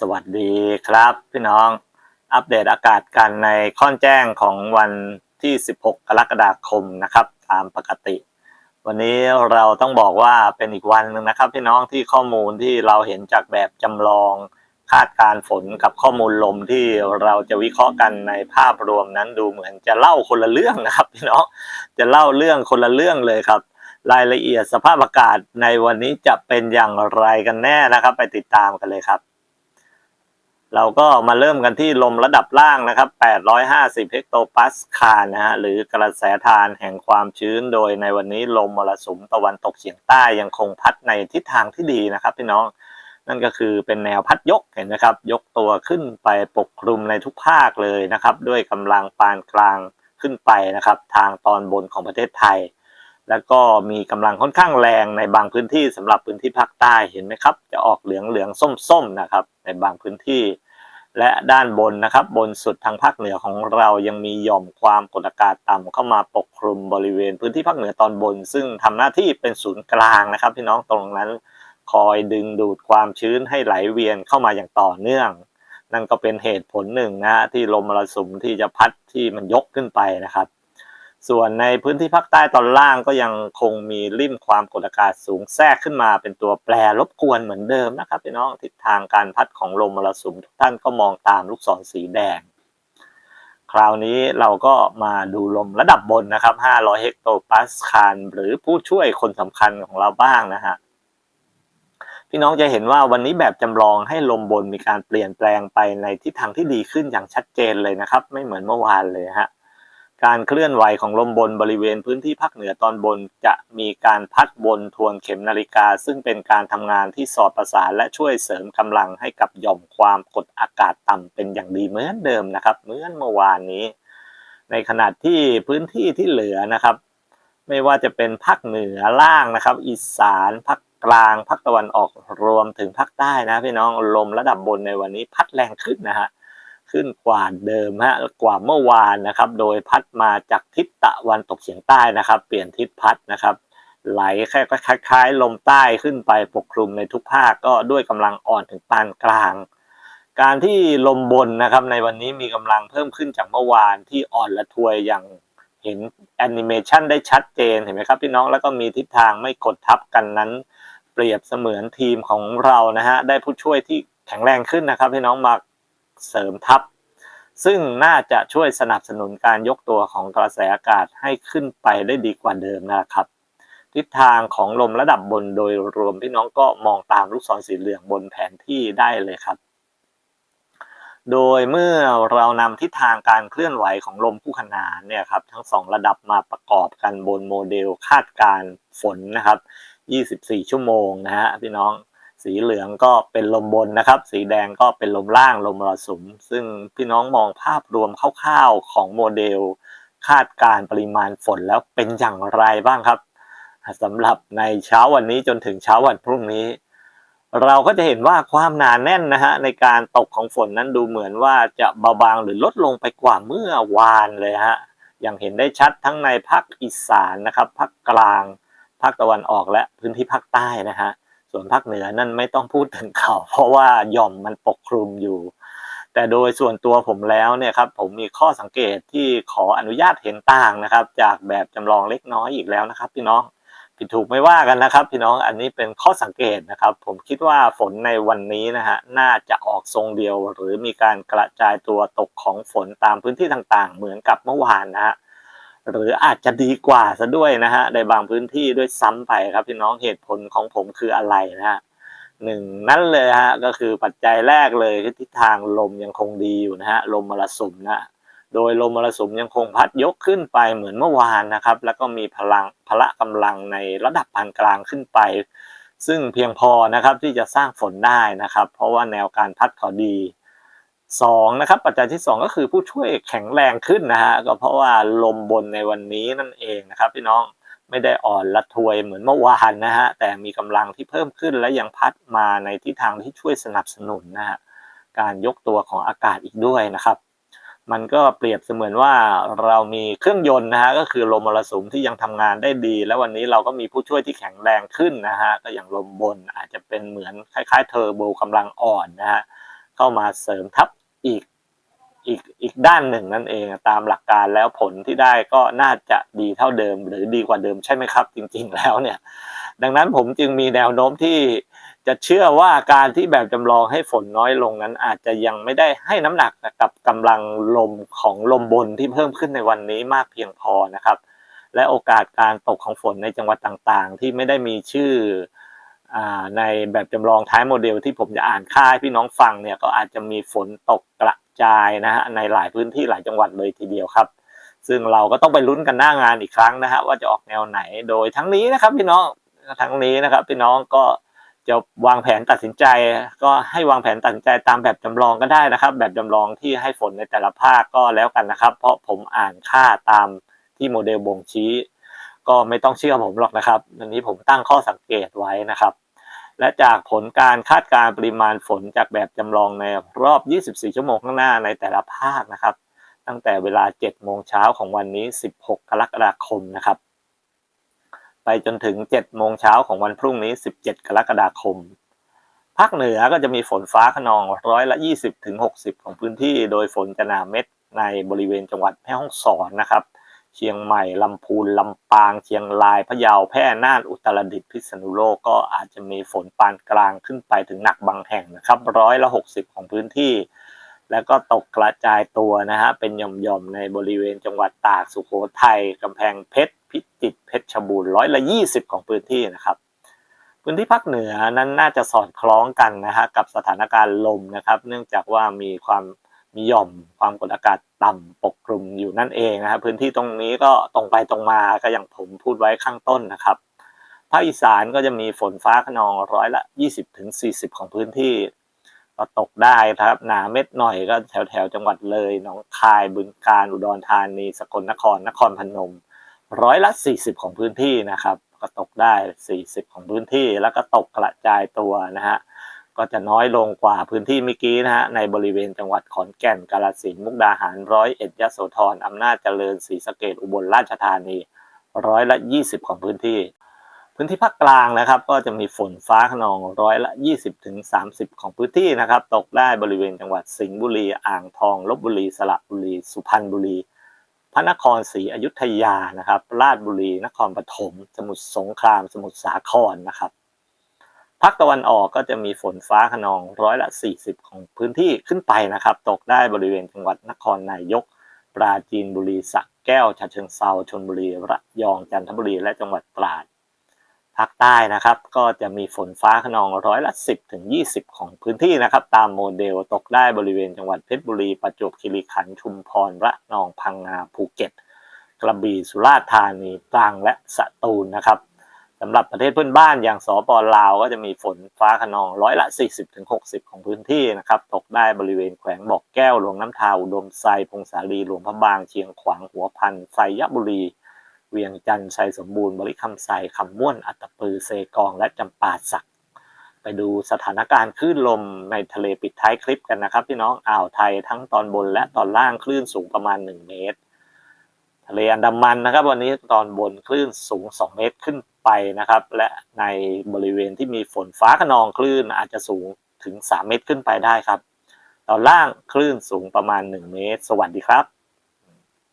สวัสดีครับ พี่น้องอัปเดตอากาศกันในค่อนแจ้งของวันที่ 16 กรกฎาคมนะครับ ตามปกติ วันนี้เราต้องบอกว่าเป็นอีกวันหนึ่งนะครับ พี่น้องที่ข้อมูลที่เราเห็นจากแบบจำลองคาดการฝนกับข้อมูลลมที่เราจะวิเคราะห์กันในภาพรวมนั้นดูเหมือนจะเล่าคนละเรื่องนะครับพี่น้องจะเล่าเรื่องคนละเรื่องเลยครับ รายละเอียดสภาพอากาศในวันนี้จะเป็นอย่างไรกันแน่นะครับ ไปติดตามกันเลยครับ เราก็มาเริ่มกันที่ลมระดับล่างนะครับ 850 เฮกโตปาสคาลนะฮะ หรือกระแสทานแห่งความชื้น โดยในวันนี้ลมมรสุมตะวันตกเฉียงใต้ยังคงพัดในทิศทางที่ดีนะครับพี่น้อง นั่นก็คือเป็นแนวพัดยกเห็นนะครับ ยกตัวขึ้นไปปกคลุมในทุกภาคเลยนะครับ ด้วยกำลังปานกลางขึ้นไปนะครับ ทางตอนบนของประเทศไทย แล้วก็มีกำลังค่อนข้างแรงในบางพื้นที่สำหรับพื้นที่ภาคใต้เห็นไหมครับ จะออกเหลืองเหลืองส้มส้มๆนะครับ ในบางพื้นที่ และด้านบนนะครับบนสุดทางภาคเหนือของเรายังมีหย่อมความกดอากาศต่ำเข้ามาปกคลุมบริเวณพื้นที่ภาคเหนือตอนบน ซึ่งทำหน้าที่เป็นศูนย์กลางนะครับ พี่น้องตรงนั้นคอยดึงดูดความชื้นให้ไหลเวียนเข้ามาอย่างต่อเนื่อง นั่นก็เป็นเหตุผลหนึ่งนะฮะที่ลมมรสุมที่จะพัดที่มันยกขึ้นไปนะครับ ส่วนในพื้นที่ภาคใต้ตอนล่างก็ยังคงมีริมความกดอากาศสูงแทรกขึ้นมา เป็นตัวแปรรบกวนเหมือนเดิมนะครับพี่น้องทิศทางการพัดของลมมรสุมทุกท่านก็มองตามลูกศรสีแดง คราวนี้เราก็มาดูลมระดับบนนะครับ 500 เฮกโตปาสคาลหรือผู้ช่วยคนสำคัญของเราบ้างนะฮะพี่น้องจะเห็นว่าวันนี้แบบจำลองให้ลมบนมีการเปลี่ยนแปลงไปในทิศทางที่ดีขึ้นอย่างชัดเจนเลยนะครับ ไม่เหมือนเมื่อวานเลยฮะ การเคลื่อนไหวของลมบนบริเวณพื้นที่ภาคเหนือตอนบนจะมีการพัดวนทวนเข็มนาฬิกา ซึ่งเป็นการทำงานที่สอดประสานและช่วยเสริมกำลังให้กับหย่อมความกดอากาศต่ำเป็นอย่างดีเหมือนเดิมนะครับ เหมือนเมื่อวานนี้ ในขณะที่พื้นที่ที่เหลือนะครับ ไม่ว่าจะเป็นภาคเหนือล่างนะครับ อีสานภาคกลางภาคตะวันออกรวมถึงภาคใต้นะพี่น้องลมระดับบนในวันนี้พัดแรงขึ้นนะฮะ ขึ้นกว่าเดิมฮะกว่าเมื่อวานนะครับ โดยพัดมาจากทิศตะวันตกเฉียงใต้นะครับ เปลี่ยนทิศพัดนะครับ ไหลแค่คล้ายๆลมใต้ขึ้นไปปกคลุมในทุกภาคก็ด้วยกำลังอ่อนถึงปานกลาง การที่ลมบนนะครับในวันนี้มีกำลังเพิ่มขึ้นจากเมื่อวานที่อ่อนละทวยอย่างเห็นแอนิเมชันได้ชัดเจนเห็นไหมครับพี่น้องแล้วก็มีทิศทางไม่กดทับกันนั้น เปรียบเสมือนทีมของเรานะฮะได้ผู้ช่วยที่แข็งแรงขึ้นนะครับพี่น้องมา เสริมทัพ ซึ่งน่าจะช่วยสนับสนุนการยกตัวของกระแสอากาศให้ขึ้นไปได้ดีกว่าเดิมนะครับทิศทางของลมระดับบนโดยรวมพี่น้องก็มองตามลูกศรสีเหลืองบนแผนที่ได้เลยครับ โดยเมื่อเรานำทิศทางการเคลื่อนไหวของลมคู่ขนานเนี่ยครับทั้งสองระดับมาประกอบกันบนโมเดลคาดการฝนนะครับ 24 ชั่วโมงนะฮะพี่น้อง สีเหลืองก็เป็นลมบนนะครับ สีแดงก็เป็นลมล่างลมมรสุม ซึ่งพี่น้องมองภาพรวมคร่าวๆของโมเดล คาดการณ์ปริมาณฝนแล้วเป็นอย่างไรบ้างครับสำหรับในเช้าวันนี้จนถึงเช้าวันพรุ่งนี้ เราก็จะเห็นว่าความหนาแน่นนะฮะในการตกของฝนนั้นดูเหมือนว่าจะเบาบางหรือลดลงไปกว่าเมื่อวานเลยฮะอย่างเห็นได้ชัดทั้งในภาคอีสานนะครับภาคกลางภาคตะวันออกและพื้นที่ภาคใต้นะฮะ ส่วนภาคเหนือนั่นไม่ต้องพูดถึงเขา เพราะว่าหย่อมมันปกคลุมอยู่ แต่โดยส่วนตัวผมแล้วเนี่ยครับ ผมมีข้อสังเกตที่ขออนุญาตเห็นต่างนะครับ จากแบบจำลองเล็กน้อยอีกแล้วนะครับ พี่น้องผิดถูกไม่ว่ากันนะครับ พี่น้องอันนี้เป็นข้อสังเกตนะครับ ผมคิดว่าฝนในวันนี้นะฮะน่าจะออกทรงเดียว หรือมีการกระจายตัวตกของฝนตามพื้นที่ต่างๆ เหมือนกับเมื่อวานนะฮะ หรืออาจจะดีกว่าซะด้วยนะฮะในบางพื้นที่ด้วยซ้ำไปครับพี่น้องเหตุผลของผมคืออะไรนะฮะหนึ่งนั่นเลยฮะก็คือปัจจัยแรกเลยคือทิศทางลมยังคงดีอยู่นะฮะลมมรสุมนะโดยลมมรสุมยังคงพัดยกขึ้นไปเหมือนเมื่อวานนะครับ แล้วก็มีพลังพละกำลังในระดับปานกลางขึ้นไป ซึ่งเพียงพอนะครับที่จะสร้างฝนได้นะครับ เพราะว่าแนวการพัดเขาดี สองนะครับปัจจัยที่สองก็คือผู้ช่วยแข็งแรงขึ้นนะฮะก็เพราะว่าลมบนในวันนี้นั่นเองนะครับพี่น้องไม่ได้อ่อนละทวยเหมือนเมื่อวานนะฮะแต่มีกำลังที่เพิ่มขึ้นและยังพัดมาในทิศทางที่ช่วยสนับสนุนนะฮะการยกตัวของอากาศอีกด้วยนะครับ มันก็เปรียบเสมือนว่าเรามีเครื่องยนต์นะฮะก็คือลมมรสุมที่ยังทำงานได้ดี และวันนี้เราก็มีผู้ช่วยที่แข็งแรงขึ้นนะฮะก็อย่างลมบนอาจจะเป็นเหมือนคล้ายๆเทอร์โบกำลังอ่อนนะฮะเข้ามาเสริมทับ อีกอีกอีกด้านหนึ่งนั่นเองตามหลักการแล้วผลที่ได้ก็น่าจะดีเท่าเดิม หรือดีกว่าเดิมใช่ไหมครับ จริง ๆ แล้วเนี่ย ดังนั้นผมจึงมีแนวโน้มที่จะเชื่อว่าการที่แบบจำลองให้ฝนน้อยลงนั้น อาจจะยังไม่ได้ให้น้ำหนักกับกำลังลมของลมบนที่เพิ่มขึ้นในวันนี้มากเพียงพอนะครับ และโอกาสการตกของฝนในจังหวัดต่างๆ ที่ไม่ได้มีชื่อ ในแบบจำลองท้ายโมเดลที่ผมจะอ่านค่าให้พี่น้องฟังเนี่ยก็อาจจะมีฝนตกกระจายนะฮะในหลายพื้นที่หลายจังหวัดเลยทีเดียวครับ ซึ่งเราก็ต้องไปลุ้นกันหน้างานอีกครั้งนะฮะว่าจะออกแนวไหนโดยทั้งนี้นะครับพี่น้องทั้งนี้นะครับพี่น้องก็จะวางแผนตัดสินใจ ก็ให้วางแผนตัดสินใจตามแบบจำลองก็ได้นะครับ แบบจำลองที่ให้ฝนในแต่ละภาคก็แล้วกันนะครับ เพราะผมอ่านค่าตามที่โมเดลบ่งชี้ ก็ไม่ต้องเชื่อผมหรอกนะครับ อันนี้ผมตั้งข้อสังเกตไว้นะครับ และจากผลการคาดการปริมาณฝนจากแบบจำลองในรอบ 24 ชั่วโมงข้างหน้าในแต่ละภาคนะครับ ตั้งแต่เวลา 7 โมงเช้าของวันนี้ 16 กรกฎาคมนะครับ ไปจนถึง 7 โมงเช้าของวันพรุ่งนี้ 17 กรกฎาคมภาคเหนือก็จะมีฝนฟ้าขนองร้อยละ 20ถึง60 ของพื้นที่ โดยฝนจะหนาเม็ดในบริเวณจังหวัดแม่ฮ่องสอนนะครับ เชียงใหม่ลำพูนลำปาง เชียงรายพะเยาแพร่น่านอุตรดิตถ์พิษณุโลกก็อาจจะมีฝนปานกลางขึ้นไปถึงหนักบางแห่งนะครับร้อยละ60 ของพื้นที่ แล้วก็ตกกระจายตัวนะฮะเป็นหย่อมๆในบริเวณจังหวัดตากสุโขทัยกำแพงเพชรพิจิตรเพชรบูรณ์ร้อยละ20 ของพื้นที่นะครับพื้นที่ภาคเหนือนั้นน่าจะสอดคล้องกันนะฮะกับสถานการณ์ลมนะครับ เนื่องจากว่ามีความ มีหย่อมความกดอากาศต่ำปกคลุมอยู่นั่นเองนะครับพื้นที่ตรงนี้ก็ตรงไปตรงมาก็อย่างผมพูดไว้ข้างต้นนะครับภาคอีสานก็จะมีฝนฟ้าขนองร้อยละ 20ถึง40 ของพื้นที่ก็ตกได้ครับหนาเม็ดหน่อยก็แถวแถวจังหวัดเลยหนองคายบึงกาฬอุดรธานีสกลนครนครพนม ร้อยละ 40 ของพื้นที่นะครับ ก็ตกได้ 40 ของพื้นที่แล้วก็ตกกระจายตัวนะฮะ ก็จะน้อยลงกว่าพื้นที่เมื่อกี้นะฮะในบริเวณจังหวัดขอนแก่นกาฬสินธุ์มุกดาหารร้อยเอ็ดยโสธรอำนาจเจริญศรีสะเกษอุบลราชธานีร้อยละ 20 ของพื้นที่ พื้นที่ภาคกลางนะครับ ก็จะมีฝนฟ้าขนองร้อยละ 20ถึง30 ของพื้นที่นะครับ ตกได้บริเวณจังหวัดสิงห์บุรีอ่างทองลบบุรีสระบุรี สุพรรณบุรี พระนครศรีอยุธยานะครับ ราชบุรี นครปฐมสมุทรสงคราม สมุทรสาครนะครับ ภาคตะวันออกก็จะมีฝนฟ้าขนองร้อยละ 40 ของพื้นที่ขึ้นไปนะครับ ตกได้บริเวณจังหวัดนครนายก ปราจีนบุรีสระแก้วฉะเชิงเซาชลบุรีระยองจันทบุรีและจังหวัดตราดภาคใต้นะครับ ก็จะมีฝนฟ้าขนองร้อยละ 10ถึง20 ของพื้นที่นะครับ ตามโมเดลตกได้บริเวณจังหวัดเพชรบุรีประจวบคีรีขันธ์ชุมพรระนองพังงาภูเก็ต กระบี่สุราษฎร์ธานีตรังและสตูลนะครับ สำหรับประเทศเพื่อนบ้านอย่างสปลาว ก็จะมีฝนฟ้าขนองร้อยละ 40-60 ของพื้นที่นะครับ ตกได้บริเวณแขวงบอกแก้วหลวงน้ำทาอุดมไซพงสาลีหลวงพระบางเชียงขวางหัวพันไซยบุรี เวียงจันทร์ชัยสมบูรณ์บริคำไซคำม่วนอัตตปือเซกองและจำปาสัก ไปดูสถานการณ์คลื่นลมในทะเลปิดท้ายคลิปกันนะครับพี่น้องอ่าวไทยทั้งตอนบนและตอนล่างคลื่นสูงประมาณ 1 เมตร ทะเลอันดามันนะครับ วันนี้ตอนบนคลื่นสูง 2 เมตรขึ้นไปนะครับ และในบริเวณที่มีฝนฟ้าขนองคลื่นอาจจะสูงถึง 3 เมตรขึ้นไปได้ครับ ตอนล่างคลื่นสูงประมาณ 1 เมตร สวัสดีครับ